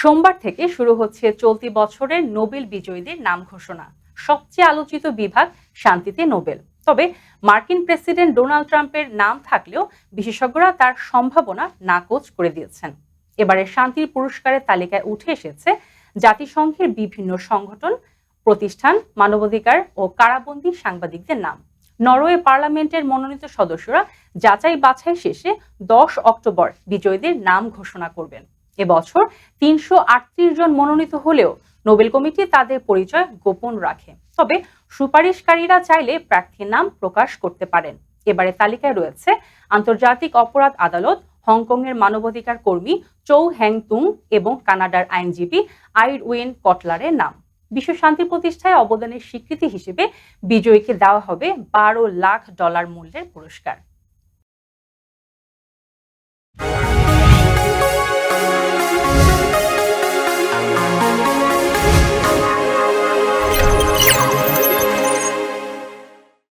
সোমবার থেকে শুরু হচ্ছে চলতি বছরের নোবেল বিজয়ীদের নাম ঘোষণা। সবচেয়ে আলোচিত বিভাগ শান্তিতে নোবেল। তবে মার্কিন প্রেসিডেন্ট ডোনাল্ড ট্রাম্পের নাম থাকলেও বিশেষজ্ঞরা তার সম্ভাবনা নাকচ করে দিয়েছেন। এবারে শান্তির পুরস্কারের তালিকায় উঠে এসেছে জাতিসংঘের বিভিন্ন সংগঠন, প্রতিষ্ঠান, মানবাধিকার ও কারাবন্দী সাংবাদিকদের নাম। নরওয়ে পার্লামেন্টের মনোনীত সদস্যরা যাচাই বাছাই শেষে দশ অক্টোবর বিজয়ীদের নাম ঘোষণা করবেন। এবছর তিনশো আটত্রিশ জন মনোনীত হলেও নোবেল কমিটি তাদের পরিচয় গোপন রাখে। তবে সুপারিশকারীরা চাইলে প্রার্থীর নাম প্রকাশ করতে পারেন। এবারে তালিকায় রয়েছে আন্তর্জাতিক অপরাধ আদালত, হংকংয়ের মানবাধিকার কর্মী চৌ হ্যাং তুং এবং কানাডার আইনজীবী আইর উইন কটলারের নাম। বিশ্ব শান্তি প্রতিষ্ঠায় অবদানের স্বীকৃতি হিসেবে বিজয়ীকে দেওয়া হবে বারো লাখ ডলার মূল্যের পুরস্কার।